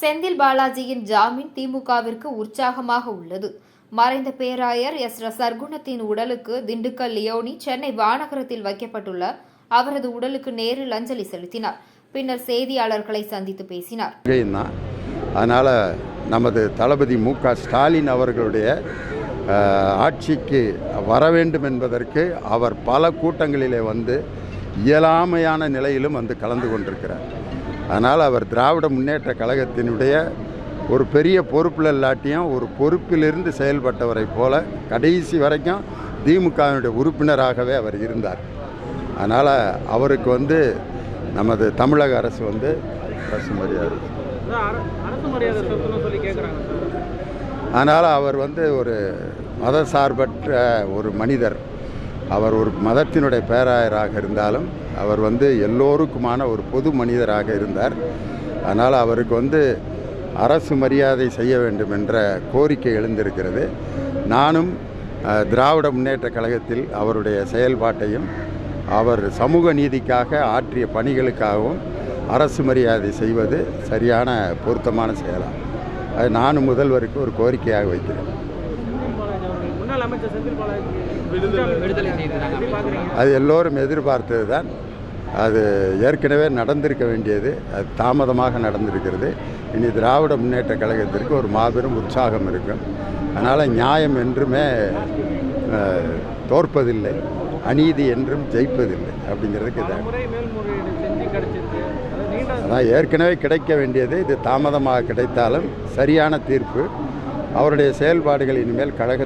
செந்தில் பாலாஜியின் ஜாமீன் திமுகவிற்கு உற்சாகமாக உள்ளது. மறைந்த பேராயர் எஸ். சர்க்குணத்தின் உடலுக்கு திண்டுக்கல் லியோனி சென்னை வானகரத்தில் வைக்கப்பட்டுள்ள அவரது உடலுக்கு நேரில் அஞ்சலி செலுத்தினார். பின்னர் செய்தியாளர்களை சந்தித்து பேசினார். தான் அதனால் நமது தளபதி மு. க. ஸ்டாலின் அவர்களுடைய ஆட்சிக்கு வர வேண்டும் என்பதற்கு அவர் பல கூட்டங்களிலே வந்து இயலாமையான நிலையிலும் வந்து கலந்து கொண்டிருக்கிறார். அதனால் அவர் திராவிட முன்னேற்ற கழகத்தினுடைய ஒரு பெரிய பொறுப்பில் இல்லாட்டியும் ஒரு பொறுப்பிலிருந்து செயல்பட்டவரை போல கடைசி வரைக்கும் திமுகவினுடைய உறுப்பினராகவே அவர் இருந்தார். அதனால் அவருக்கு வந்து நமது தமிழக அரசு வந்து அரசு மரியாதை. அதனால் அவர் வந்து ஒரு மதசார்பற்ற ஒரு மனிதர். அவர் ஒரு மதத்தினுடைய பேராயராக இருந்தாலும் அவர் வந்து எல்லோருக்குமான ஒரு பொது மனிதராக இருந்தார். அதனால் அவருக்கு வந்து அரசு மரியாதை செய்ய வேண்டும் என்ற கோரிக்கை எழுந்திருக்கிறது. நானும் திராவிட முன்னேற்ற கழகத்தில் அவருடைய செயல்பாட்டையும் அவர் சமூக நீதிக்காக ஆற்றிய பணிகளுக்காகவும் அரசு மரியாதை செய்வது சரியான பொருத்தமான செயலாகும் அது நானும் முதல்வருக்கு ஒரு கோரிக்கையாக வைக்கிறேன். முன்னாள் அமைச்சர் செந்தில் பாலாஜி விடுதலை செய்தாங்க எப்படி பார்க்குறீங்க அது எல்லோரும் எதிர்பார்த்தது தான். அது ஏற்கனவே நடந்திருக்க வேண்டியது. அது தாமதமாக நடந்திருக்கிறது. இனி திராவிட முன்னேற்ற கழகத்திற்கு ஒரு மாபெரும் உற்சாகம் இருக்கும். அதனால் நியாயம் என்றுமே தோற்பதில்லை. அநீதி என்றும் ஜெயிப்பதில்லை அப்படிங்கிறதுக்கு அதான் ஏற்கனவே கிடைக்க வேண்டியது. இது தாமதமாக கிடைத்தாலும் சரியான தீர்ப்பு. அவருடைய செயல்பாடுகள் இனிமேல் கழக